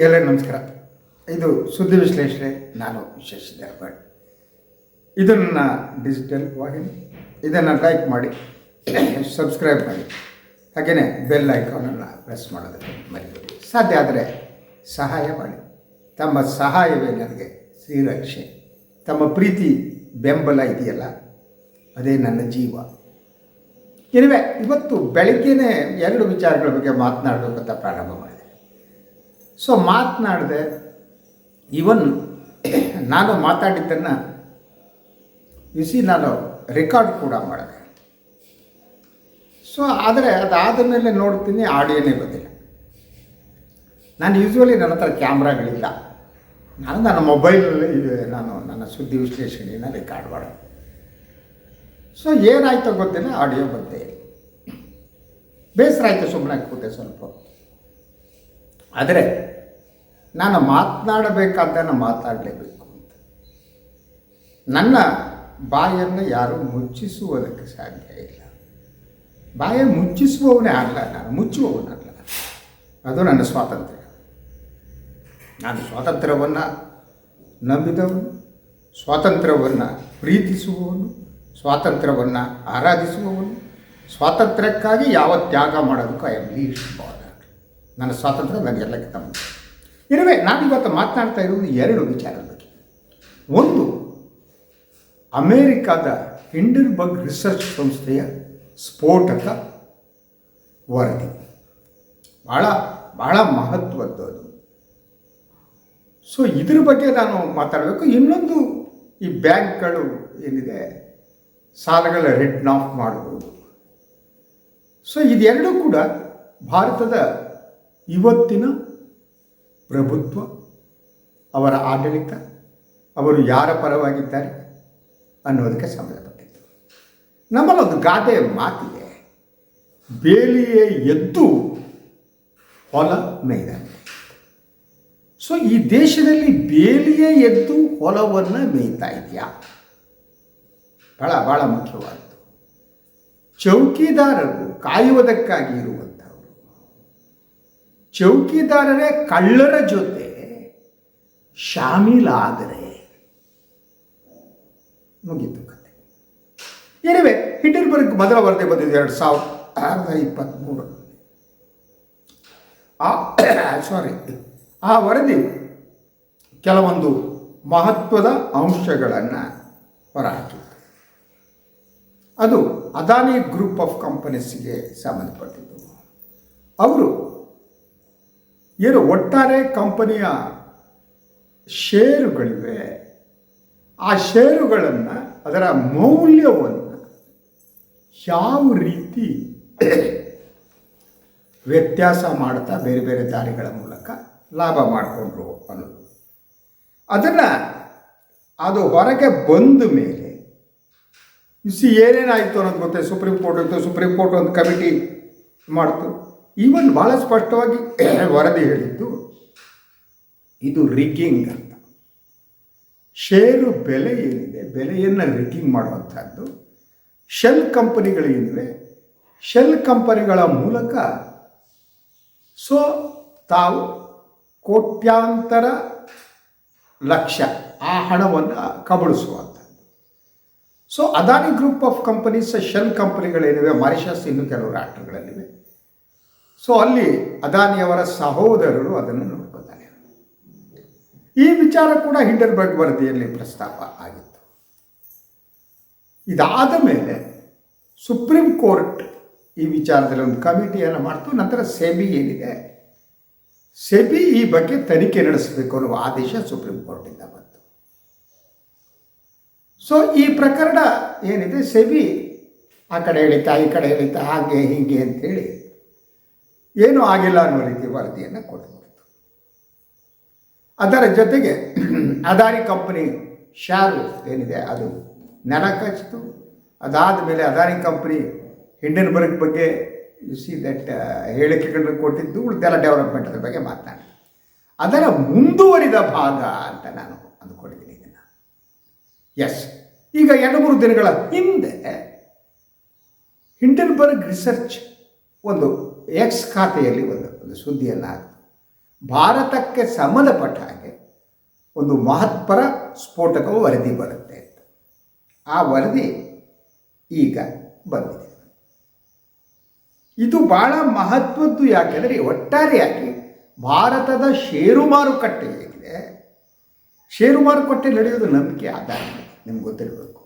ಎಲ್ಲರಿಗೂ ನಮಸ್ಕಾರ. ಇದು ಸುದ್ದಿ ವಿಶ್ಲೇಷಣೆ, ನಾನು ವಿಶೇಷ ಭಟ್ ಇದು ನನ್ನ ಡಿಜಿಟಲ್ ವಾಹಿನಿ. ಇದನ್ನು ಲೈಕ್ ಮಾಡಿ ಸಬ್ಸ್ಕ್ರೈಬ್ ಮಾಡಿ. ಹಾಗೆಯೇ ಬೆಲ್ ಐಕಾನನ್ನು ಪ್ರೆಸ್ ಮಾಡೋದಕ್ಕೆ ಮರಿಬೇಡಿ. ಸಾಧ್ಯ ಆದರೆ ಸಹಾಯ ಮಾಡಿ. ತಮ್ಮ ಸಹಾಯವೇ ನನಗೆ ಶ್ರೀರಕ್ಷೆ. ತಮ್ಮ ಪ್ರೀತಿ ಬೆಂಬಲ ಇದೆಯಲ್ಲ, ಅದೇ ನನ್ನ ಜೀವ. ಇರುವೆ, ಇವತ್ತು ಬೆಳಗ್ಗೆನೇ ಎರಡು ವಿಚಾರಗಳ ಬಗ್ಗೆ ಮಾತನಾಡಬೇಕಂತ ಪ್ರಾರಂಭ ಮಾಡಿದೆ. ಸೊ ಮಾತನಾಡಿದೆ ಇವನ್ ನಾನು ಮಾತಾಡಿದ್ದನ್ನು ಬಿಸಿ ನಾನು ರೆಕಾರ್ಡ್ ಕೂಡ ಮಾಡಿದೆ. ಸೊ ಆದರೆ ಅದಾದ ಮೇಲೆ ನೋಡ್ತೀನಿ ಆಡಿಯೋನೇ ಬಂದಿಲ್ಲ. ನಾನು ಯೂಶ್ವಲಿ ನನ್ನ ಹತ್ರ ಕ್ಯಾಮ್ರಾಗಳಿಲ್ಲ. ನಾನು ನನ್ನ ಮೊಬೈಲಲ್ಲಿ ನಾನು ನನ್ನ ಸುದ್ದಿ ವಿಶ್ಲೇಷಣೆಯನ್ನು ರೆಕಾರ್ಡ್ ಮಾಡೋದು. ಸೊ ಏನಾಯಿತು ಗೊತ್ತಿಲ್ಲ, ಆಡಿಯೋ ಬಂದೇ ಬೇಸರ ಆಯಿತು ಸುಮ್ಮನೆ ಕೂತೆ ಸ್ವಲ್ಪ. ಆದರೆ ನಾನು ಮಾತನಾಡಬೇಕಾದ್ದನ್ನು ಮಾತಾಡಲೇಬೇಕು ಅಂತ. ನನ್ನ ಬಾಯನ್ನು ಯಾರೂ ಮುಚ್ಚಿಸುವುದಕ್ಕೆ ಸಾಧ್ಯ ಇಲ್ಲ. ಬಾಯ ಮುಚ್ಚಿಸುವವನೇ ಅಲ್ಲ ನಾನು, ಮುಚ್ಚುವವನಲ್ಲ. ಅದು ನನ್ನ ಸ್ವಾತಂತ್ರ್ಯ. ನಾನು ಸ್ವಾತಂತ್ರ್ಯವನ್ನು ನಂಬಿದವನು, ಸ್ವಾತಂತ್ರ್ಯವನ್ನು ಪ್ರೀತಿಸುವವನು, ಸ್ವಾತಂತ್ರ್ಯವನ್ನು ಆರಾಧಿಸುವವನು, ಸ್ವಾತಂತ್ರ್ಯಕ್ಕಾಗಿ ಯಾವ ತ್ಯಾಗ ಮಾಡೋದಕ್ಕೂ ಐ ಆಮ್ ಲೀಸ್ಟ್ ನನ್ನ ಸ್ವಾತಂತ್ರ್ಯ ನನಗೆಲ್ಲಕ್ಕಿಂತ ತಮ್ಮ. ಇರುವೆ ನಾನು ಇವತ್ತು ಮಾತನಾಡ್ತಾ ಇರುವುದು ಎರಡು ವಿಚಾರದ ಬಗ್ಗೆ. ಒಂದು, ಅಮೇರಿಕಾದ ಹಿಂಡರ್ಬರ್ಗ್ ರಿಸರ್ಚ್ ಸಂಸ್ಥೆಯ ಸ್ಫೋಟಕ ವರದಿ. ಭಾಳ ಭಾಳ ಮಹತ್ವದ್ದು ಅದು. ಸೊ ಇದ್ರ ಬಗ್ಗೆ ನಾನು ಮಾತಾಡಬೇಕು. ಇನ್ನೊಂದು, ಈ ಬ್ಯಾಂಕ್ಗಳು ಏನಿದೆ, ಸಾಲಗಳ ರಿಟರ್ನ್ ಆಫ್ ಮಾಡ್ಬೋದು. ಸೊ ಇದೆರಡೂ ಕೂಡ ಭಾರತದ ಇವತ್ತಿನ ಪ್ರಭುತ್ವ, ಅವರ ಆಡಳಿತ, ಅವರು ಯಾರ ಪರವಾಗಿದ್ದಾರೆ ಅನ್ನೋದಕ್ಕೆ ಸಂಬಂಧಪಟ್ಟಿತ್ತು ನಮ್ಮಲ್ಲೊಂದು ಗಾದೆ ಮಾತಿದೆ. ಬೇಲಿಯೇ ಎದ್ದು ಹೊಲ ಮೇಯ್ದಂತೆ ಸೊ ಈ ದೇಶದಲ್ಲಿ ಬೇಲಿಯೇ ಎದ್ದು ಹೊಲವನ್ನು ಮೇಯ್ತಾ ಇದೆಯಾ? ಭಾಳ ಭಾಳ ಮುಖ್ಯವಾದದ್ದು. ಚೌಕಿದಾರರು ಕಾಯುವುದಕ್ಕಾಗಿ ಇರುವಂಥವರು ಚೌಕಿದಾರರೇ ಕಳ್ಳರ ಜೊತೆ ಶಾಮೀಲಾದರೆ. ಮುಗೀತು ಕತೆ. ಏನಿವೆ ಹಿಟರ್ಬರ್ಗ್ ಮೊದಲ ವರದಿ ಬಂದಿದೆ ಎರಡು ಸಾವಿರದ ಇಪ್ಪತ್ತ್ಮೂರರಲ್ಲಿ ಆ ಸಾರಿ ಆ ವರದಿ ಕೆಲವೊಂದು ಮಹತ್ವದ ಅಂಶಗಳನ್ನು ಹೊರಹಾಕಿ ಅದು ಅದಾನಿ ಗ್ರೂಪ್ ಆಫ್ ಕಂಪನೀಸ್ಗೆ ಸಂಬಂಧಪಟ್ಟಿದ್ದು. ಅವರು ಏನು ಒಟ್ಟಾರೆ ಕಂಪನಿಯ ಷೇರುಗಳಿವೆ, ಆ ಷೇರುಗಳನ್ನು ಅದರ ಮೌಲ್ಯವನ್ನು ಯಾವ ರೀತಿ ವ್ಯತ್ಯಾಸ ಮಾಡ್ತಾ ಬೇರೆ ಬೇರೆ ದಾರಿಗಳ ಮೂಲಕ ಲಾಭ ಮಾಡಿಕೊಂಡ್ರು ಅನ್ನೋದು. ಅದನ್ನು ಅದು ಹೊರಗೆ ಬಂದ ಮೇಲೆ ಸಿ ಏನೇನಾಯಿತು ಅನ್ನೋದು ಗೊತ್ತೆ? ಸುಪ್ರೀಂ ಕೋರ್ಟ್ ಇತ್ತು, ಸುಪ್ರೀಂ ಕೋರ್ಟ್ ಒಂದು ಕಮಿಟಿ ಮಾಡ್ತು. ಈವನ್ ಭಾಳ ಸ್ಪಷ್ಟವಾಗಿ ವರದಿ ಹೇಳಿದ್ದು, ಇದು ರಿಗ್ಗಿಂಗ್ ಅಂತ. ಷೇರು ಬೆಲೆ ಏನಿದೆ, ಬೆಲೆಯನ್ನು ರಿಗ್ಗಿಂಗ್ ಮಾಡುವಂಥದ್ದು, ಶೆಲ್ ಕಂಪನಿಗಳೇನಿವೆ ಶೆಲ್ ಕಂಪನಿಗಳ ಮೂಲಕ ಸೊ ತಾವು ಕೋಟ್ಯಾಂತರ ಲಕ್ಷ ಆ ಹಣವನ್ನು ಕಬಳಿಸುವಂಥದ್ದು. So Adani group of companies shell ಕಂಪನಿಗಳೇನಿವೆ Mauritius ಇನ್ನು ಕೆಲವು ರಾಷ್ಟ್ರಗಳಲ್ಲಿವೆ. ಸೊ ಅಲ್ಲಿ ಅದಾನಿಯವರ ಸಹೋದರರು ಅದನ್ನು ನೋಡ್ಕೊಳ್ತಾರೆ. ಈ ವಿಚಾರ ಕೂಡ ಹಿಂಡರ್ಬರ್ಗ್ ವರದಿಯಲ್ಲಿ ಪ್ರಸ್ತಾಪ ಆಗಿತ್ತು. ಇದಾದ ಮೇಲೆ ಸುಪ್ರೀಂ ಕೋರ್ಟ್ ಈ ವಿಚಾರದಲ್ಲಿ ಒಂದು ಕಮಿಟಿಯನ್ನು ಮಾಡ್ತು, ನಂತರ ಸೆಬಿ ಏನಿದೆ? ಸೆಬಿ ಈ ಬಗ್ಗೆ ತನಿಖೆ ನಡೆಸಬೇಕು ಅನ್ನುವ ಆದೇಶ ಸುಪ್ರೀಂ ಕೋರ್ಟಿಂದ ಬಂತು. ಸೊ ಈ ಪ್ರಕರಣ ಏನಿದೆ? ಸೆಬಿ ಆ ಕಡೆ ಎಳಿತಾ ಈ ಕಡೆ ಎಳಿತಾ ಹಾಗೆ ಹೀಗೆ ಅಂತೇಳಿ ಏನೂ ಆಗಿಲ್ಲ ಅನ್ನೋ ರೀತಿ ವರದಿಯನ್ನು ಕೊಟ್ಟುಬಿಡ್ತು ಅದರ ಜೊತೆಗೆ ಅದಾನಿ ಕಂಪನಿ ಶ್ಯಾರು ಏನಿದೆ, ಅದು ನೆಲ ಕಚ್ಚಿತು ಅದಾದ ಮೇಲೆ ಅದಾನಿ ಕಂಪ್ನಿ ಹಿಂಡನ್ಬರ್ಗ್ ಬಗ್ಗೆ ಯು ಸಿ ದಟ್ ಹೇಳಿಕೆಗಳನ್ನು ಕೊಟ್ಟಿದ್ದು ಉಳಿದೆಲ್ಲ ಡೆವಲಪ್ಮೆಂಟ್ ಬಗ್ಗೆ ಮಾತನಾಡಿ ಅದರ ಮುಂದುವರಿದ ಭಾಗ ಅಂತ ನಾನು ಅಂದ್ಕೊಂಡಿದ್ದೀನಿ ಇದನ್ನು. ಎಸ್ ಈಗ ಎರಡು ಮೂರು ದಿನಗಳ ಹಿಂದೆ ಹಿಂಡನ್ಬರ್ಗ್ ರಿಸರ್ಚ್ ಒಂದು ಎಕ್ಸ್ ಖಾತೆಯಲ್ಲಿ ಒಂದು ಒಂದು ಸುದ್ದಿಯನ್ನು ಹಾಕಿತು. ಭಾರತಕ್ಕೆ ಸಂಬಂಧಪಟ್ಟ ಹಾಗೆ ಒಂದು ಮಹತ್ಪರ ಸ್ಫೋಟಕವು ವರದಿ ಬರುತ್ತೆ ಅಂತ. ಆ ವರದಿ ಈಗ ಬಂದಿದೆ. ಇದು ಭಾಳ ಮಹತ್ವದ್ದು ಯಾಕೆಂದರೆ ಒಟ್ಟಾರೆಯಾಗಿ ಭಾರತದ ಷೇರು ಮಾರುಕಟ್ಟೆ ಏನಿದೆ ಷೇರು ಮಾರುಕಟ್ಟೆ ನಡೆಯೋದು ನಂಬಿಕೆ ಆಧಾರ ನಿಮ್ಗೆ ಗೊತ್ತಿರಬೇಕು,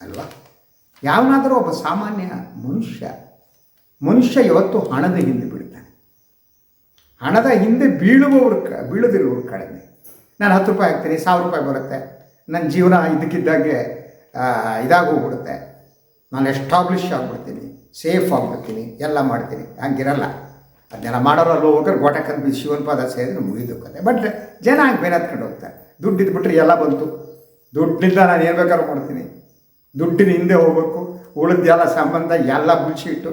ಅಲ್ವಾ? ಯಾವನಾದರೂ ಒಬ್ಬ ಸಾಮಾನ್ಯ ಮನುಷ್ಯ ಮನುಷ್ಯ ಯಾವತ್ತು ಹಣದ ಹಿಂದೆ ಬೀಳ್ತಾನೆ ಹಣದ ಹಿಂದೆ ಬೀಳುವವರು ಕ, ಬೀಳದಿರುವವರು ಕಡಿಮೆ. ನಾನು ಹತ್ತು ರೂಪಾಯಿ ಹಾಕ್ತೀನಿ, ಸಾವಿರ ರೂಪಾಯಿ ಬರುತ್ತೆ. ನನ್ನ ಜೀವನ ಇದಕ್ಕಿದ್ದಾಗೆ ಇದಾಗೋಗ್ಬಿಡುತ್ತೆ. ನಾನು ಎಸ್ಟಾಬ್ಲಿಷ್ ಆಗಿಬಿಡ್ತೀನಿ ಸೇಫ್ ಆಗಿಬಿಡ್ತೀನಿ, ಎಲ್ಲ ಮಾಡ್ತೀನಿ. ಹಂಗಿರಲ್ಲ. ಅದನ್ನೆಲ್ಲ ಮಾಡೋರು ಅಲ್ಲಿ ಹೋಗೋರು ಗೋಟಕನ್ ಬಿ ಶಿವನ್ ಪಾದ ಸೇರಿದ್ರೆ ಮುಗಿದು ಕತೆ ಬಟ್ ಜನ ಹಂಗೆ ಬೇರೆ ಹತ್ಕೊಂಡು ಹೋಗ್ತಾರೆ. ದುಡ್ಡು ಇದ್ಬಿಟ್ರೆ ಎಲ್ಲ ಬಂತು. ದುಡ್ಡಿಂದ ನಾನು ಏನು ಬೇಕಾದ್ರೂ ಮಾಡ್ತೀನಿ ದುಡ್ಡಿನ ಹಿಂದೆ ಹೋಗಬೇಕು. ಉಳಿದೆಲ್ಲ ಸಂಬಂಧ ಎಲ್ಲ ಬುಲ್ಶಿಟ್ಟು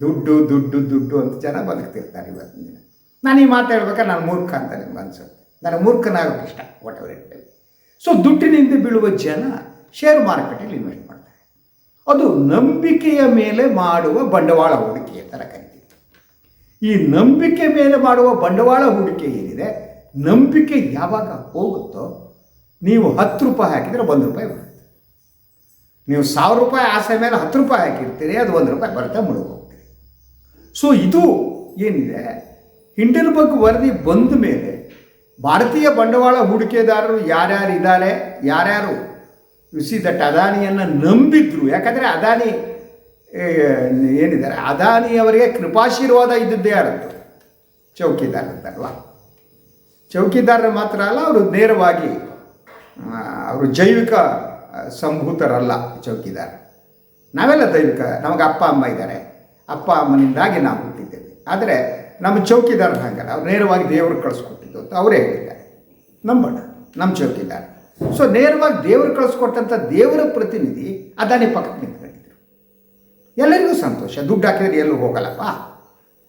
ದುಡ್ಡು ದುಡ್ಡು ದುಡ್ಡು ಅಂತ ಜನ ಬದುಕ್ತಿರ್ತಾರೆ ಇವತ್ತಿನ ದಿನ. ನಾನು ಈ ಮಾತು ಹೇಳ್ಬೇಕಾದ್ರೆ ನಾನು ಮೂರ್ಖ ಅಂತ ನಿಮ್ಗೆ ಅನ್ಸುತ್ತೆ. ನನಗೆ ಮೂರ್ಖನಾಗೋಕೆ ಇಷ್ಟ ವಾಟ್ ಎವರ್ ಇಟ್ ಸೊ ದುಡ್ಡಿನಿಂದ ಬೀಳುವ ಜನ ಶೇರ್ ಮಾರುಕಟ್ಟೆಯಲ್ಲಿ ಇನ್ವೆಸ್ಟ್ ಮಾಡ್ತಾರೆ. ಅದು ನಂಬಿಕೆಯ ಮೇಲೆ ಮಾಡುವ ಬಂಡವಾಳ ಹೂಡಿಕೆ ಥರ ಕರಿತೀವಿ ಈ ನಂಬಿಕೆ ಮೇಲೆ ಮಾಡುವ ಬಂಡವಾಳ ಹೂಡಿಕೆ ಏನಿದೆ? ನಂಬಿಕೆ ಯಾವಾಗ ಹೋಗುತ್ತೋ, ನೀವು ಹತ್ತು ರೂಪಾಯಿ ಹಾಕಿದರೆ ಒಂದು ರೂಪಾಯಿ ಬರುತ್ತೆ. ನೀವು ಸಾವಿರ ರೂಪಾಯಿ ಆಸೆ ಮೇಲೆ ಹತ್ತು ರೂಪಾಯಿ ಹಾಕಿರ್ತೀರಿ, ಅದು ಒಂದು ರೂಪಾಯಿ ಬರುತ್ತೆ, ಮುಳುಗಿ. ಸೊ ಇದು ಏನಿದೆ? ಹಿಂಡನ್ಬರ್ಗ್ ವರದಿ ಬಂದ ಮೇಲೆ ಭಾರತೀಯ ಬಂಡವಾಳ ಹೂಡಿಕೆದಾರರು ಯಾರ್ಯಾರು ಇದ್ದಾರೆ, ಯಾರ್ಯಾರು? ಸಿ ದಟ್ ಅದಾನಿಯನ್ನು ನಂಬಿದ್ರು. ಯಾಕಂದರೆ ಅದಾನಿ ಏನಿದ್ದಾರೆ? ಅದಾನಿಯವರಿಗೆ ಕೃಪಾಶೀರ್ವಾದ ಇದ್ದದ್ದೇ ಯಾರದ್ದು ಚೌಕಿದಾರ ಅಂತಾರಲ್ವ? ಚೌಕಿದಾರರು ಮಾತ್ರ ಅಲ್ಲ, ಅವರು ನೇರವಾಗಿ ಅವರು ಜೈವಿಕ ಸಂಭೂತರಲ್ಲ ಚೌಕಿದಾರ. ನಾವೆಲ್ಲ ದೈವಿಕ, ನಮಗೆ ಅಪ್ಪ, ಅಮ್ಮ ಇದ್ದಾರೆ. ಅಪ್ಪ ಅಮ್ಮನಿಂದಾಗಿ ನಾವು ಹುಟ್ಟಿದ್ದೇವೆ. ಆದರೆ ನಮ್ಮ ಚೌಕಿದಾರ ಹಾಗಲ್ಲ ಅವ್ರು ನೇರವಾಗಿ ದೇವರು ಕಳಿಸ್ಕೊಟ್ಟಿದ್ದು ಅಂತ ಅವರೇ ಹೇಳಿದ್ದಾರೆ. ನಂಬೋಣ, ನಮ್ಮ ಚೌಕಿದಾರ. ಸೊ ನೇರವಾಗಿ ದೇವರು ಕಳಿಸ್ಕೊಟ್ಟಂಥ ದೇವರ ಪ್ರತಿನಿಧಿ ಅದಾನಿ ಪಕ್ಕ ನಿಂತ್ಕೊಂಡಿದ್ರು. ಎಲ್ಲರಿಗೂ ಸಂತೋಷ. ದುಡ್ಡು ಹಾಕಿದ್ರೆ ಎಲ್ಲೂ ಹೋಗಲ್ಲಪ್ಪ.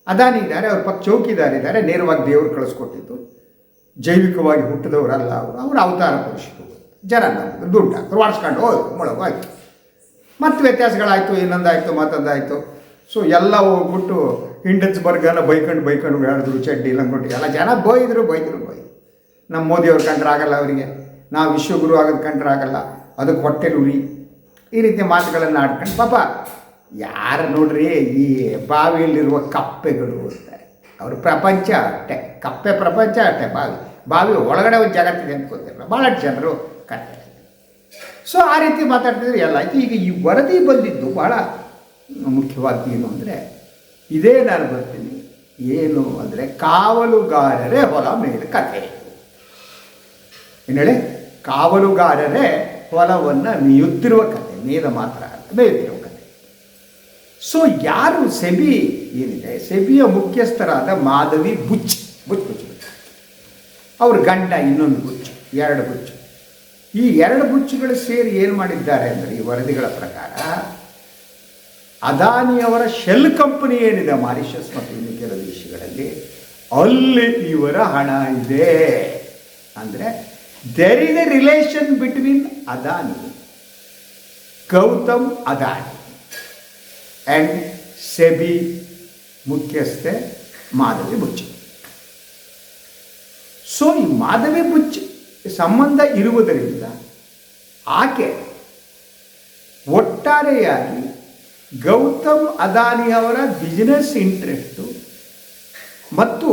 ಅದಾನಿ ಇದ್ದಾರೆ, ಅವ್ರ ಪಕ್ಕ ಚೌಕಿದಾರ ಇದ್ದಾರೆ, ನೇರವಾಗಿ ದೇವರು ಕಳಿಸ್ಕೊಟ್ಟಿದ್ದು. ಜೈವಿಕವಾಗಿ ಹುಟ್ಟಿದವರಲ್ಲ ಅವರು. ಅವ್ರ ಅವತಾರ ಪುರುಷರು. ಜನ ದುಡ್ಡು ಹಾಕಿದ್ರು ವಾಡಿಸ್ಕೊಂಡು ಹೋಗಿ ಮೊಳಗು ಆಯಿತು ಮತ್ತು ವ್ಯತ್ಯಾಸಗಳಾಯಿತು, ಇನ್ನೊಂದಾಯಿತು, ಮತ್ತೊಂದಾಯಿತು. ಸೊ ಎಲ್ಲ ಹೋಗ್ಬಿಟ್ಟು ಇಂಡನ್ಸ್ ಬರ್ಗನ ಬೈಕೊಂಡು ಬೈಕೊಂಡು ಹೇಳಿದ್ರು ಚಡ್ಡಿ ಲಂಗೋಟಿ ಎಲ್ಲ ಜನ ಬೈದರು ಬೈದರು ಬೈ ನಮ್ಮ ಮೋದಿಯವ್ರು ಕಂಡ್ರೆ ಆಗಲ್ಲ ಅವರಿಗೆ. ನಾವು ವಿಶ್ವಗುರು ಆಗೋದು ಕಂಡ್ರೆ ಆಗಲ್ಲ. ಅದಕ್ಕೆ ಹೊಟ್ಟೆ ಉರಿ ಈ ರೀತಿ ಮಾತುಗಳನ್ನು ಆಡ್ಕೊಂಡು ಪಾಪ, ಯಾರು ನೋಡ್ರಿ ಈ ಬಾವಿಯಲ್ಲಿರುವ ಕಪ್ಪೆಗಳು ಅಂತ. ಅವ್ರ ಪ್ರಪಂಚ ಅಟ್ಟೆ. ಕಪ್ಪೆ ಪ್ರಪಂಚ ಅಟ್ಟೆ, ಬಾವಿ. ಬಾವಿ ಒಳಗಡೆ ಒಂದು ಜಗತ್ತಿದೆ ಅಂತ ಗೊತ್ತಿಲ್ಲ. ಭಾಳಷ್ಟು ಜನರು ಕಟ್ಟೆ ಸೊ ಆ ರೀತಿ ಮಾತಾಡ್ತಿದ್ರು ಎಲ್ಲ. ಈಗ ಈ ವರದಿ ಬಂದಿದ್ದು ಭಾಳ ಮುಖ್ಯವಾದ್ದು ಏನು ಅಂದರೆ, ಇದೇ ನಾನು ಬರ್ತೀನಿ ಏನು ಅಂದರೆ ಕಾವಲುಗಾರರೇ ಹೊಲ ಮೇಲೆ ಕಥೆ. ಏನು ಕಾವಲುಗಾರರೇ ಹೊಲವನ್ನು ಮೇಯುತ್ತಿರುವ ಕತೆ ಮೇದ ಮಾತ್ರ ಮೇಯುತ್ತಿರುವ ಕಥೆ. ಸೊ ಯಾರು ಸೆಬಿ, ಏನಿದೆ? ಸೆಬಿಯ ಮುಖ್ಯಸ್ಥರಾದ Madhavi Butch Butch Butch. Butch ಅವ್ರ ಗಂಡ ಇನ್ನೊಂದು ಬುಚ್ಚು ಎರಡು ಬುಚ್ಚು ಈ ಎರಡು ಬುಚ್ಚುಗಳು ಸೇರಿ ಏನು ಮಾಡಿದ್ದಾರೆ ಅಂದರೆ, ಈ ವರದಿಗಳ ಪ್ರಕಾರ ಅದಾನಿಯವರ ಶೆಲ್ ಕಂಪನಿ ಏನಿದೆ ಮಾರಿಷಸ್ ಮತ್ತು ಇನ್ನಿತರ ದೇಶಗಳಲ್ಲಿ? ಅಲ್ಲಿ ಇವರ ಹಣ ಇದೆ. ಅಂದರೆ there is a relation between Adani, Gautam Adani and SEBI ಮುಖ್ಯಸ್ಥೆ ಮಾಧವಿ ಬುಚ್ಚಿ ಸೊ ಈ ಮಾಧವಿ ಬುಚ್ಚಿ ಸಂಬಂಧ ಇರುವುದರಿಂದ ಆಕೆ ಒಟ್ಟಾರೆಯಾಗಿ ಗೌತಮ್ ಅದಾನಿಯವರ ಬಿಸಿನೆಸ್ ಇಂಟ್ರೆಸ್ಟು ಮತ್ತು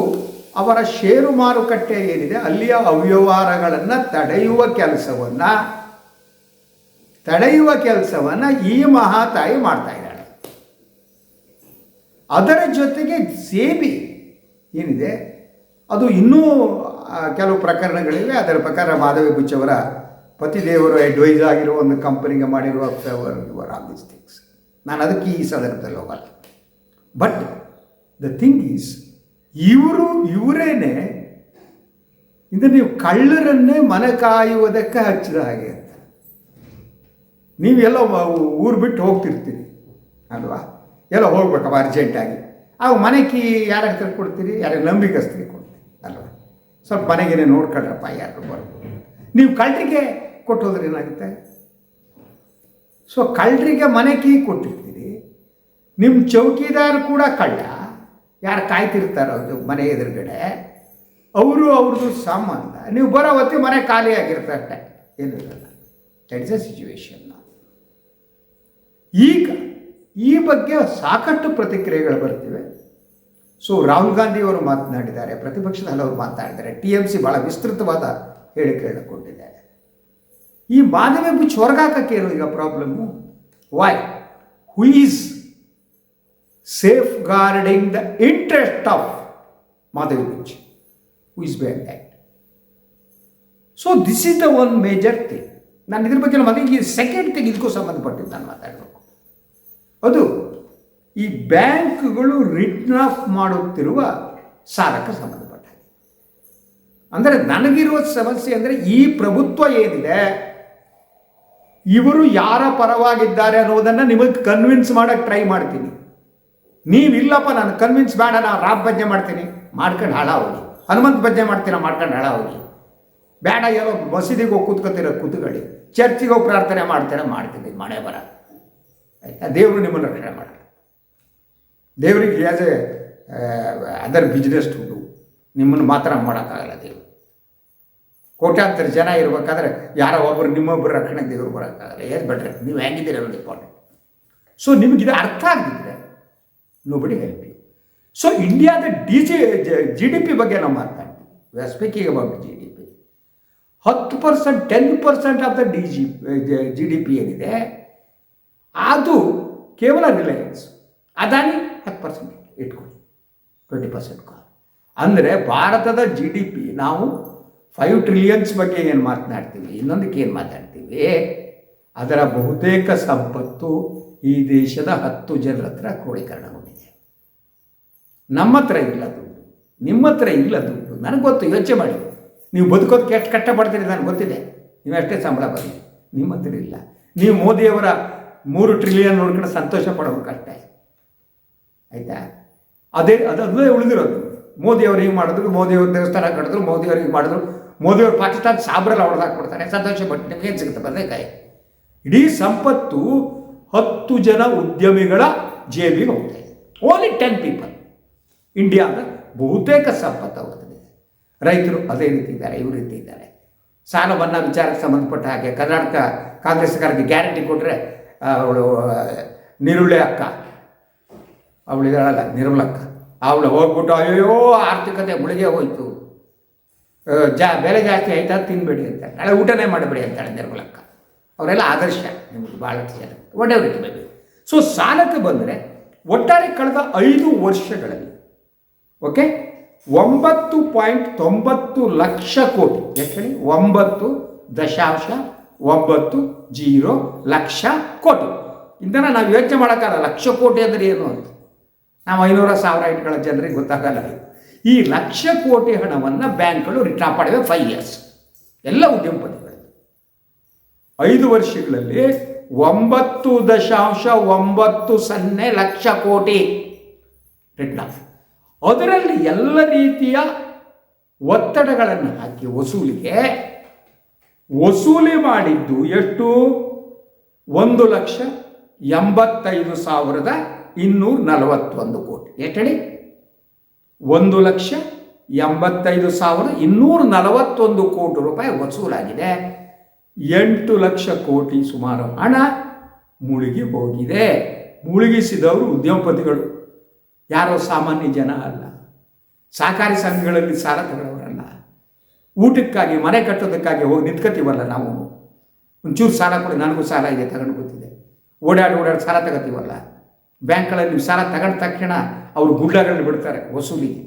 ಅವರ ಷೇರು ಮಾರುಕಟ್ಟೆ ಏನಿದೆ, ಅಲ್ಲಿಯ ಅವ್ಯವಹಾರಗಳನ್ನು ತಡೆಯುವ ಕೆಲಸವನ್ನು ತಡೆಯುವ ಕೆಲಸವನ್ನು ಈ ಮಹಾತಾಯಿ ಮಾಡ್ತಾ ಇದ್ದಾಳೆ. ಅದರ ಜೊತೆಗೆ ಸೇಬಿ ಏನಿದೆ, ಅದು ಇನ್ನೂ ಕೆಲವು ಪ್ರಕರಣಗಳಿವೆ. ಅದರ ಪ್ರಕಾರ ಮಾಧವಿ ಬುಚ್ಚವರ ಪತಿದೇವರು ಅಡ್ವೈಸ್ ಆಗಿರುವ ಒಂದು ಕಂಪನಿಗೆ ಮಾಡಿರುವ favour your all these things ನಾನು ಅದಕ್ಕೆ ಈ ಸಂದರ್ಭದಲ್ಲಿ ಹೋಗಲ್ಲ. ಬಟ್ ದ ಥಿಂಗ್ ಈಸ್ ಇವರು, ಇವರೇನೆ ಇದು ನೀವು ಕಳ್ಳರನ್ನೇ ಮನೆ ಕಾಯುವುದಕ್ಕೆ ಹಚ್ಚಿದ ಹಾಗೆ ಅಂತ. ನೀವೆಲ್ಲ ಊರು ಬಿಟ್ಟು ಹೋಗ್ತಿರ್ತೀರಿ, ಅಲ್ವಾ? ಎಲ್ಲ ಹೋಗ್ಬೇಕಪ್ಪ ಅರ್ಜೆಂಟಾಗಿ. ಆಗ ಮನೆ ಕೀ ಯಾರ ಕೊಡ್ತೀರಿ ಯಾರಿಗೆ ನಂಬಿಕಸ್ತಿಗೆ ಕೊಡ್ತೀರಿ, ಅಲ್ವಾ? ಸ್ವಲ್ಪ ಮನೆಗೇನೆ ನೋಡ್ಕೊಳ್ರಪ್ಪ ಯಾರು ಬರ್ಬೋದು. ನೀವು ಕಳ್ಳರಿಗೆ ಕೊಟ್ಟು ಹೋದ್ರೆ ಏನಾಗುತ್ತೆ? ಸೊ ಕಳ್ಳರಿಗೆ ಮನೆ ಕೀ ಕೊಟ್ಟಿರ್ತೀರಿ. ನಿಮ್ಮ ಚೌಕಿದಾರ್ ಕೂಡ ಕಳ್ಳ. ಯಾರು ಕಾಯ್ತಿರ್ತಾರೋ ಮನೆ ಎದುರುಗಡೆ. ಅವರು ಅವ್ರದ್ದು ಸಾಮಾನ್ಯ ನೀವು ಬರೋ ಹೊತ್ತಿಗೆ ಮನೆ ಖಾಲಿ ಆಗಿರ್ತಷ್ಟೆ ಏನು ದಟ್ ಇಸ್ ಅ ಸಿಚುವೇಶನ್ ಈಗ ಈ ಬಗ್ಗೆ ಸಾಕಷ್ಟು ಪ್ರತಿಕ್ರಿಯೆಗಳು ಬರ್ತಿವೆ. ಸೊ ರಾಹುಲ್ ಗಾಂಧಿ ಅವರು ಮಾತನಾಡಿದ್ದಾರೆ ಪ್ರತಿಪಕ್ಷದ ಹಲವರು ಮಾತನಾಡಿದ್ದಾರೆ. ಟಿ ಎಂ ಸಿ ಭಾಳ ವಿಸ್ತೃತವಾದ ಹೇಳಿಕೆಯನ್ನು ಕೊಟ್ಟಿದ್ದಾರೆ ಈ ಮಾನವ ಬಿಚ್ಚು ಹೊರಗಾಕಕ್ಕೆ ಇರೋ ಈಗ problem why who is safeguarding the interest of Madhabi Buch who is bear that so this is the one major thing ನಾನು ಇದ್ರ ಬಗ್ಗೆ ಮಾತಾಡಿ ಈ ಸೆಕೆಂಡ್ ಥಿಂಗ್ ಇದಕ್ಕೂ ಸಂಬಂಧಪಟ್ಟಿದ್ದು ನಾನು ಮಾತಾಡಬೇಕು. ಅದು ಈ ಬ್ಯಾಂಕ್ಗಳು ರಿಟರ್ನ್ ಆಫ್ ಮಾಡುತ್ತಿರುವ ಸಾಲಕ್ಕೆ ಸಂಬಂಧಪಟ್ಟ ಅಂದರೆ ನನಗಿರುವ ಸಮಸ್ಯೆ ಅಂದರೆ ಈ ಪ್ರಭುತ್ವ ಏನಿದೆ? ಇವರು ಯಾರ ಪರವಾಗಿದ್ದಾರೆ ಅನ್ನೋದನ್ನು ನಿಮಗೆ ಕನ್ವಿನ್ಸ್ ಮಾಡೋಕ್ಕೆ ಟ್ರೈ ಮಾಡ್ತೀನಿ. ನೀವಿಲ್ಲಪ್ಪ ನಾನು ಕನ್ವಿನ್ಸ್ ಬೇಡ, ನಾನು ರಾಬ್ ಭಜನೆ ಮಾಡ್ತೀನಿ. ಮಾಡ್ಕೊಂಡು ಹಾಳ ಹೋಗಿ ಹನುಮಂತ ಭಜನೆ ಮಾಡ್ತೀರಾ, ಮಾಡ್ಕೊಂಡು ಹಾಳ ಹೋಗಿ ಬೇಡ ಯಾರೋ ಮಸೀದಿಗೆ ಹೋಗಿ ಕೂತ್ಕೊತೀರ, ಕೂತ್ಕೊಳ್ಳಿ. ಚರ್ಚಿಗೆ ಹೋಗಿ ಪ್ರಾರ್ಥನೆ ಮಾಡ್ತೀರ, ಮಾಡ್ತೀನಿ ಮಳೆ ಬರ. ದೇವರು ನಿಮ್ಮನ್ನು ರಕ್ಷಣೆ ಮಾಡಲ್ಲ. ದೇವರಿಗೆ as a other business to ನಿಮ್ಮನ್ನು ಮಾತ್ರ ಮಾಡೋಕ್ಕಾಗಲ್ಲ ದೇವರು. ಕೋಟ್ಯಾಂತರ ಜನ ಇರಬೇಕಾದ್ರೆ ಯಾರೋ ಒಬ್ಬರು ನಿಮ್ಮೊಬ್ಬರು ರಕ್ಷಣೆ ದೇವರು ಬರೋಕ್ಕಾಗಲ್ಲ. ಏನು ಬೆಟ್ರೆ ನೀವು ಹೆಂಗಿದ್ದೀರ ಅನ್ನೋದು ಇಂಪಾರ್ಟೆಂಟ್ ಸೊ ನಿಮಗಿದು ಅರ್ಥ ಆಗಿದ್ರೆ ನೋಬಡಿ ಹೆಲ್ಪ್ ಯು ಸೊ ಇಂಡಿಯಾದ D G G D P ಬಗ್ಗೆ ನಾವು ಮಾತನಾಡ್ತೀವಿ we are speaking about G D P ಹತ್ತು percent ten percent of the D G G D P ಏನಿದೆ, ಅದು ಕೇವಲ ರಿಲಯನ್ಸ್ ಅದಾನಿ ಹತ್ತು ಪರ್ಸೆಂಟ್ ಇಟ್ಕೊಳ್ಳಿ. ಟ್ವೆಂಟಿ ಪರ್ಸೆಂಟ್ ಅಂದರೆ ಭಾರತದ ಜಿ ಡಿ ಪಿ ನಾವು ಫೈವ್ ಟ್ರಿಲಿಯನ್ಸ್ ಬಗ್ಗೆ ಏನು ಮಾತನಾಡ್ತೀವಿ? ಇನ್ನೊಂದಕ್ಕೆ ಏನು ಮಾತಾಡ್ತೀವಿ ಅದರ ಬಹುತೇಕ ಸಂಪತ್ತು ಈ ದೇಶದ ಹತ್ತು ಜನರ ಹತ್ರ ಕ್ರೋಢೀಕರಣಗೊಂಡಿದೆ ನಮ್ಮ ಹತ್ರ ಇಲ್ಲ ದುಡ್ಡು. ನಿಮ್ಮ ಹತ್ರ ಇಲ್ಲ ದುಡ್ಡು. ನನಗೆ ಗೊತ್ತು, ಯೋಚನೆ ಮಾಡಿ. ನೀವು ಬದುಕೋದಕ್ಕೆ ಎಷ್ಟು ಕಷ್ಟಪಡ್ತೀರಿ ನನಗೆ ಗೊತ್ತಿದೆ. ನೀವು ಅಷ್ಟೇ ಸಂಬಳ ಬರಲಿ ನಿಮ್ಮ ಹತ್ರ ಇಲ್ಲ. ನೀವು ಮೋದಿಯವರ ಮೂರು ಟ್ರಿಲಿಯನ್ ನೋಡ್ಕೊಂಡು ಸಂತೋಷ ಪಡಬೇಕಷ್ಟೇ ಆಯಿತಾ? ಅದೇ, ಅದು ಅದೇ ಉಳಿದಿರೋದು. ಮೋದಿಯವರು ಹೀಗೆ ಮಾಡಿದ್ರು, ಮೋದಿಯವರು ದೇವಸ್ಥಾನ ಕಟ್ಟಿದ್ರು, ಮೋದಿಯವರು ಹೀಗೆ ಮಾಡಿದ್ರು. ಮೋದಿಯವರು ಪಾಕಿಸ್ತಾನ ಸಾಬ್ರೆಲ್ಲ ಹೊಡೆದಾಕ್ಬಿಡ್ತಾರೆ ಸಂತೋಷ ಬಟ್ ನಿಮ್ಗೆ ಏನು ಸಿಗುತ್ತೆ? ಬದನೆಕಾಯಿ. ಇಡೀ ಸಂಪತ್ತು ಹತ್ತು ಜನ ಉದ್ಯಮಿಗಳ ಜೇಬಿಗೆ ಹೋಗ್ತಾ ಓನ್ಲಿ ಟೆನ್ ಪೀಪಲ್ ಇಂಡಿಯಾದ ಬಹುತೇಕ ಸಂಪತ್ತು ಹೋಗ್ತದೆ. ರೈತರು ಅದೇ ರೀತಿ ಇದ್ದಾರೆ, ಇವ್ರ ರೀತಿ ಇದ್ದಾರೆ. ಸಾಲ ಮನ್ನಾ ವಿಚಾರಕ್ಕೆ ಸಂಬಂಧಪಟ್ಟ ಹಾಗೆ ಕರ್ನಾಟಕ ಕಾಂಗ್ರೆಸ್ ಸರ್ಕಾರಕ್ಕೆ ಗ್ಯಾರಂಟಿ ಕೊಟ್ಟರೆ ಅವಳು ನಿರುಳೆ ಅಕ್ಕ. ಅವಳಿದಾಳಲ್ಲ ನಿರ್ಮಲಕ್ಕ. ಅವಳು ಹೋಗ್ಬಿಟ್ಟು ಅಯ್ಯೋ ಆರ್ಥಿಕತೆ ಮುಳುಗೆ ಹೋಯ್ತು. ಜಾ, ಬೆಲೆ ಜಾಸ್ತಿ ಆಯ್ತಾ ತಿನ್ಬೇಡಿ ಅಂತ. ನಾಳೆ ಊಟನೇ ಮಾಡಬೇಡಿ ಅಂತಾಳೆ ನಿರ್ಮಲಕ್ಕ. ಅವರೆಲ್ಲ ಆದರ್ಶ ನಿಮಗೆ ಭಾಳಷ್ಟು ಜನ. ಒಳ್ಳೆಯವ್ರು ಇಟ್ಬೇಕು ಸೊ ಸಾಲಕ್ಕೆ ಬಂದರೆ ಒಟ್ಟಾರೆ ಕಳೆದ ಐದು ವರ್ಷಗಳಲ್ಲಿ ಓಕೆ ಒಂಬತ್ತು ಪಾಯಿಂಟ್ ತೊಂಬತ್ತು ಲಕ್ಷ ಕೋಟಿ. ಎಷ್ಟು ಹೇಳಿ? ಒಂಬತ್ತು ದಶಾಂಶ ಒಂಬತ್ತು ಜೀರೋ ಲಕ್ಷ ಕೋಟಿ. ಇದನ್ನು ನಾವು ಯೋಚನೆ ಮಾಡೋಕ್ಕಾಗಲ್ಲ. ಲಕ್ಷ ಕೋಟಿ ಅಂದರೆ ಏನು ಅಂತ. ನಾವು ಐನೂರ ಸಾವಿರ ಇಟ್ಕೊಳ್ಳೋ ಜನರಿಗೆ ಗೊತ್ತಾಗಲ್ಲ. ಈ ಲಕ್ಷ ಕೋಟಿ ಹಣವನ್ನು ಬ್ಯಾಂಕ್ಗಳು ರಿಟರ್ನ್ ಮಾಡಿವೆ ಫೈವ್ ಇಯರ್ಸ್ ಎಲ್ಲ ಉದ್ಯಮಪತಿಗಳು. ಐದು ವರ್ಷಗಳಲ್ಲಿ ಒಂಬತ್ತು ದಶಾಂಶ ಒಂಬತ್ತು ಸೊನ್ನೆ ಲಕ್ಷ ಕೋಟಿ ರಿಟರ್ನ್ ಆಫ್ ಅದರಲ್ಲಿ ಎಲ್ಲ ರೀತಿಯ ಒತ್ತಡಗಳನ್ನು ಹಾಕಿ ವಸೂಲಿಗೆ ವಸೂಲಿ ಮಾಡಿದ್ದು ಎಷ್ಟು? ಒಂದು ಲಕ್ಷ ಎಂಬತ್ತೈದು ಸಾವಿರದ ಇನ್ನೂರ ನಲವತ್ತೊಂದು ಕೋಟಿ. ಎಷ್ಟು ಹೇಳಿ? ಒಂದು ಲಕ್ಷ ಎಂಬತ್ತೈದು ಸಾವಿರ ಇನ್ನೂರ ನಲವತ್ತೊಂದು ಕೋಟಿ ರೂಪಾಯಿ ವಸೂಲಾಗಿದೆ. ಎಂಟು ಲಕ್ಷ ಕೋಟಿ ಸುಮಾರು ಹಣ ಮುಳುಗಿ ಹೋಗಿದೆ. ಮುಳುಗಿಸಿದವರು ಉದ್ಯಮಪತಿಗಳು ಯಾರೋ ಸಾಮಾನ್ಯ ಜನ ಅಲ್ಲ. ಸಹಕಾರಿ ಸಂಘಗಳಲ್ಲಿ ಸಾಲ ತಗೊಳ್ಳೋರಲ್ಲ. ಊಟಕ್ಕಾಗಿ, ಮನೆ ಕಟ್ಟೋದಕ್ಕಾಗಿ ಹೋಗಿ ನಿಂತ್ಕೋತೀವಲ್ಲ ನಾವು. ಒಂಚೂರು ಸಾಲ ಕೊಡಿ, ನನಗೂ ಸಾಲ ಇದೆ, ತಗೊಂಡು ಗೊತ್ತಿದೆ ಓಡಾಡಿ ಓಡಾಡಿ ಸಾಲ ತಗೋತೀವಲ್ಲ ಬ್ಯಾಂಕ್ಗಳಲ್ಲಿ ಸಾಲ ತಗೊಂಡ ತಕ್ಷಣ ಅವರು ಗುಂಡಾಗಳನ್ನ ಬಿಡ್ತಾರೆ ವಸೂಲಿಗೆ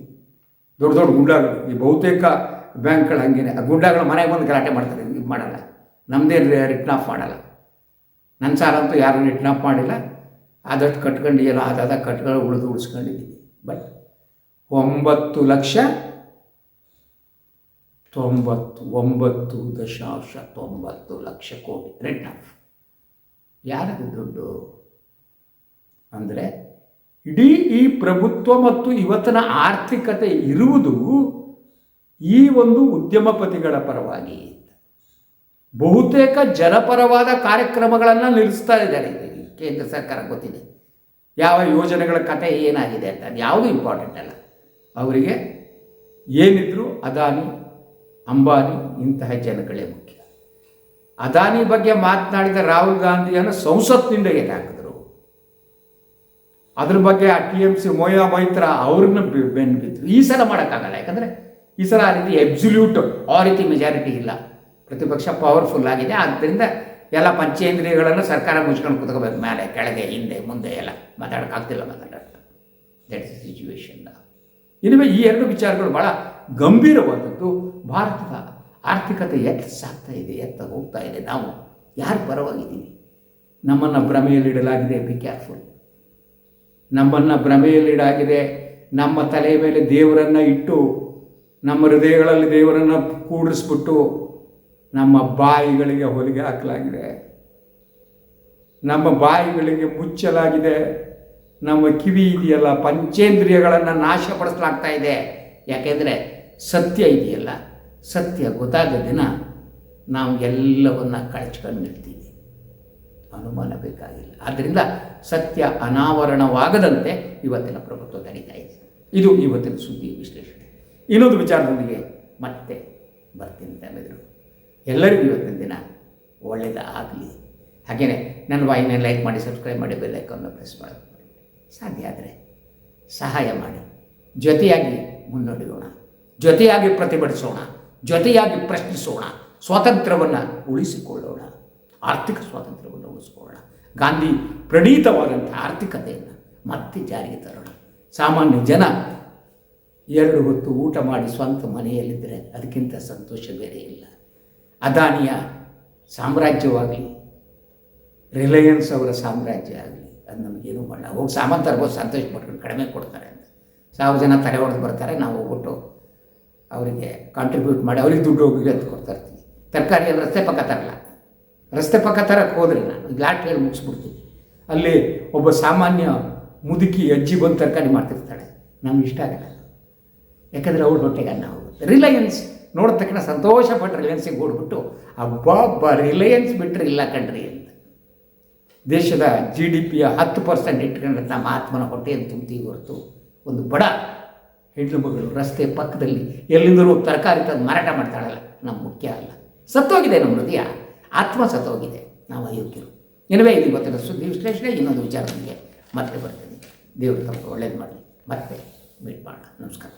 ದೊಡ್ಡ ದೊಡ್ಡ ಗುಡ್ಡಗಳು ಈ ಬಹುತೇಕ ಬ್ಯಾಂಕ್ಗಳು ಹಂಗೇನೆ. ಆ ಗುಡ್ಡಗಳು ಮನೆಗೆ ಬಂದು ಗಲಾಟೆ ಮಾಡ್ತಾರೆ, ಇದು ಮಾಡಲ್ಲ. ನಮ್ಮದೇ ರಿಟರ್ನ್ ಆಫ್ ಮಾಡಲ್ಲ. ನನ್ನ ಸಾಲ ಅಂತೂ ಯಾರು ರಿಟರ್ನ್ ಆಫ್ ಮಾಡಿಲ್ಲ. ಆದಷ್ಟು ಕಟ್ಕೊಂಡು ಏನೋ ಆದಾದ ಕಟ್ಕೊಂಡು ಉಳಿದು ಉಳಿಸ್ಕೊಂಡಿದ್ದೀನಿ. ಬಟ್ ಒಂಬತ್ತು ಲಕ್ಷ ತೊಂಬತ್ತು, ಒಂಬತ್ತು ದಶಾಂಶ ತೊಂಬತ್ತು ಲಕ್ಷ ಕೋಟಿ ರಿಟರ್ನ್ ಆಫ್. ಯಾರದು ದುಡ್ಡು? ಅಂದರೆ ಇಡೀ ಈ ಪ್ರಭುತ್ವ ಮತ್ತು ಇವತ್ತಿನ ಆರ್ಥಿಕತೆ ಇರುವುದು ಈ ಒಂದು ಉದ್ಯಮಪತಿಗಳ ಪರವಾಗಿ. ಬಹುತೇಕ ಜನಪರವಾದ ಕಾರ್ಯಕ್ರಮಗಳನ್ನು ನಿಲ್ಲಿಸ್ತಾ ಇದ್ದಾರೆ ಕೇಂದ್ರ ಸರ್ಕಾರ ಗೊತ್ತಿದೆ. ಯಾವ ಯೋಜನೆಗಳ ಕತೆ ಏನಾಗಿದೆ ಅಂತ ಯಾವುದೂ ಇಂಪಾರ್ಟೆಂಟ್ ಅಲ್ಲ. ಅವರಿಗೆ ಏನಿದ್ರು ಅದಾನಿ, ಅಂಬಾನಿ ಇಂತಹ ಜನಗಳೇ ಮುಖ್ಯ. ಅದಾನಿ ಬಗ್ಗೆ ಮಾತನಾಡಿದ ರಾಹುಲ್ ಗಾಂಧಿಯನ್ನು ಸಂಸತ್ನಿಂದ ಹಾಕಿದ್ರು ಅದ್ರ ಬಗ್ಗೆ ಆ T M C Mahua Moitra ಅವ್ರನ್ನ ಬೆನ್ಬಿತ್ತು ಈ ಸಲ ಮಾಡೋಕ್ಕಾಗಲ್ಲ, ಯಾಕಂದರೆ ಈ ಸಲ ಆ ರೀತಿ ಎಬ್ಸುಲ್ಯೂಟ್ ಆ ರೀತಿ ಮೆಜಾರಿಟಿ ಇಲ್ಲ. ಪ್ರತಿಪಕ್ಷ ಪವರ್ಫುಲ್ ಆಗಿದೆ ಆದ್ದರಿಂದ ಎಲ್ಲ ಪಂಚೇಂದ್ರಿಯಗಳನ್ನು ಸರ್ಕಾರ ಮುಚ್ಕೊಂಡು ಕುತ್ಕೋಬೇಕು ಮೇಲೆ, ಕೆಳಗೆ, ಹಿಂದೆ, ಮುಂದೆ ಎಲ್ಲ. ಮಾತಾಡೋಕ್ಕಾಗ್ತಿಲ್ಲ ಮಾತಾಡೋಕ್ಕೆ. ದಟ್ ಇಸ್ ಸಿಚುವೇಶನ್ ಇನ್ನು ಈ ಎರಡು ವಿಚಾರಗಳು ಭಾಳ ಗಂಭೀರವಾದದ್ದು. ಭಾರತದ ಆರ್ಥಿಕತೆ ಎತ್ತ ಸಾಗ್ತಾ ಇದೆ, ಎತ್ತ ಹೋಗ್ತಾ ಇದೆ. ನಾವು ಯಾರು ಪರವಾಗಿದ್ದೀವಿ? ನಮ್ಮನ್ನು ಭ್ರಮೆಯಲ್ಲಿಡಲಾಗಿದೆ ಬಿ ಕೇರ್ಫುಲ್ ನಮ್ಮನ್ನು ಭ್ರಮೆಯಲ್ಲಿಡಾಗಿದೆ. ನಮ್ಮ ತಲೆಯ ಮೇಲೆ ದೇವರನ್ನು ಇಟ್ಟು, ನಮ್ಮ ಹೃದಯಗಳಲ್ಲಿ ದೇವರನ್ನು ಕೂಡಿಸ್ಬಿಟ್ಟು ನಮ್ಮ ಬಾಯಿಗಳಿಗೆ ಹೊಲಿಗೆ ಹಾಕಲಾಗಿದೆ. ನಮ್ಮ ಬಾಯಿಗಳಿಗೆ ಮುಚ್ಚಲಾಗಿದೆ. ನಮ್ಮ ಕಿವಿ ಇದೆಯಲ್ಲ, ಪಂಚೇಂದ್ರಿಯಗಳನ್ನು ನಾಶಪಡಿಸಲಾಗ್ತಾ ಇದೆ. ಯಾಕೆಂದರೆ ಸತ್ಯ ಇದೆಯಲ್ಲ, ಸತ್ಯ ಗೊತ್ತಾದ ದಿನ ನಾವು ಎಲ್ಲವನ್ನ ಕಳಚ್ಕೊಂಡು ನಿಲ್ತೀವಿ. ಅನುಮಾನ ಬೇಕಾಗಿಲ್ಲ ಆದ್ದರಿಂದ ಸತ್ಯ ಅನಾವರಣವಾಗದಂತೆ ಇವತ್ತಿನ ಪ್ರಭುತ್ವ ನಡೀತಾ ಇದೆ. ಇದು ಇವತ್ತಿನ ಸುದ್ದಿ ವಿಶ್ಲೇಷಣೆ. ಇನ್ನೊಂದು ವಿಚಾರದೊಂದಿಗೆ ಮತ್ತೆ ಬರ್ತೀನಿ ತಮ್ಮೆದುರು. ಎಲ್ಲರಿಗೂ ಇವತ್ತಿನ ದಿನ ಒಳ್ಳೆಯದಾಗಲಿ. ಹಾಗೆಯೇ ನನ್ನ ವಾಹಿನಿಯ ಲೈಕ್ ಮಾಡಿ, ಸಬ್ಸ್ಕ್ರೈಬ್ ಮಾಡಿ, ಬೆಲ್ ಐಕಾನ್ನ ಪ್ರೆಸ್ ಮಾಡಿ. ಸಾಧ್ಯ ಆದರೆ ಸಹಾಯ ಮಾಡಿ. ಜೊತೆಯಾಗಿ ಮುನ್ನಡೆಯೋಣ. ಜೊತೆಯಾಗಿ ಪ್ರತಿಭಟಿಸೋಣ. ಜೊತೆಯಾಗಿ ಪ್ರಶ್ನಿಸೋಣ. ಸ್ವಾತಂತ್ರ್ಯವನ್ನು ಉಳಿಸಿಕೊಳ್ಳೋಣ. ಆರ್ಥಿಕ ಸ್ವಾತಂತ್ರ್ಯವನ್ನು ಉಳಿಸ್ಕೊಳ್ಳೋಣ. ಗಾಂಧಿ ಪ್ರಣೀತವಾದಂಥ ಆರ್ಥಿಕತೆಯನ್ನು ಮತ್ತೆ ಜಾರಿಗೆ ತರೋಣ. ಸಾಮಾನ್ಯ ಜನ ಎರಡು ಹೊತ್ತು ಊಟ ಮಾಡಿ ಸ್ವಂತ ಮನೆಯಲ್ಲಿದ್ದರೆ ಅದಕ್ಕಿಂತ ಸಂತೋಷ ಬೇರೆ ಇಲ್ಲ. ಅದಾನಿಯ ಸಾಮ್ರಾಜ್ಯವಾಗಲಿ, ರಿಲಯನ್ಸ್ ಅವರ ಸಾಮ್ರಾಜ್ಯ ಆಗಲಿ, ಅದು ನಮಗೇನು ಮಾಡಲ್ಲ ಹೋಗಿ ಸಾಮಾನು ತರ್ಬೋದು ಸಂತೋಷ ಪಟ್ಕೊಂಡು ಕಡಿಮೆ ಕೊಡ್ತಾರೆ ಅಂತ. ಸಾವಿರ ಜನ ತಲೆ ಹೊಡೆದು ಬರ್ತಾರೆ, ನಾವು ಹೋಗ್ಬಿಟ್ಟು ಅವರಿಗೆ ಕಾಂಟ್ರಿಬ್ಯೂಟ್ ಮಾಡಿ, ಅವ್ರಿಗೆ ದುಡ್ಡು ಹೋಗಿ ಅಂತ ಕೊಡ್ತಾ ಇರ್ತೀವಿ. ತರಕಾರಿ ರಸ್ತೆ ಪಕ್ಕ ತರಲ್ಲ. ರಸ್ತೆ ಪಕ್ಕ ತರಕ್ಕೆ ಹೋದ್ರೆ ನಾನು ಲಾಟ್ ಹೇಳಿ ಮುಗಿಸ್ಬಿಡ್ತೀನಿ. ಅಲ್ಲಿ ಒಬ್ಬ ಸಾಮಾನ್ಯ ಮುದುಕಿ ಅಜ್ಜಿ ಬಂದು ತರಕಾರಿ ಮಾಡ್ತಿರ್ತಾಳೆ. ನಮ್ಗೆ ಇಷ್ಟ ಆಗಲ್ಲ. ಯಾಕಂದರೆ ಅವ್ರ ಹೊಟ್ಟೆಗೆ ಅನ್ನ ಹೋಗುತ್ತೆ ರಿಲಯನ್ಸ್ ನೋಡಿದ ತಕ್ಷಣ ಸಂತೋಷಪಟ್ಟು ರಿಲಯನ್ಸಿಗೆ ಓಡ್ಬಿಟ್ಟು ಅಬ್ಬಬ್ಬ ರಿಲಯನ್ಸ್ ಬಿಟ್ಟರೆ ಇಲ್ಲ ಕಣ್ರಿ ಅಂತ. ದೇಶದ ಜಿ ಡಿ ಪಿಯ ಹತ್ತು ಪರ್ಸೆಂಟ್ ಇಟ್ಕೊಂಡ್ರೆ ನಮ್ಮ ಆತ್ಮನ ಹೊಟ್ಟೆಯನ್ನು ತುಂಬ್ತೀವಿ ಹೊರತು? ಒಂದು ಬಡ ಹೆಣ್ಣು ಮಗಳು ರಸ್ತೆ ಪಕ್ಕದಲ್ಲಿ ಎಲ್ಲಿಂದಲೂ ತರಕಾರಿ ತಂದು ಮಾರಾಟ ಮಾಡ್ತಾಳಲ್ಲ. ನಮ್ಮ ಮುಖ್ಯ ಅಲ್ಲ. ಸತ್ತೋಗಿದೆ ನಮ್ಮ ಹೃದಯ. ಆತ್ಮ ಸತ್ತೋಗಿದೆ ನಾವು ಅಯೋಗ್ಯರು. ಎನವೇ ಇದು ಇವತ್ತಿನ ಸುದ್ದಿ ವಿಶ್ಲೇಷಣೆ, ಇನ್ನೊಂದು ವಿಚಾರದೊಂದಿಗೆ ಮತ್ತೆ ಬರ್ತೀನಿ. ದೇವರು ತಮಗೆ ಒಳ್ಳೇದು ಮಾಡಲಿ. ಮತ್ತೆ ಮೀಟ್ ಮಾಡೋಣ. ನಮಸ್ಕಾರ.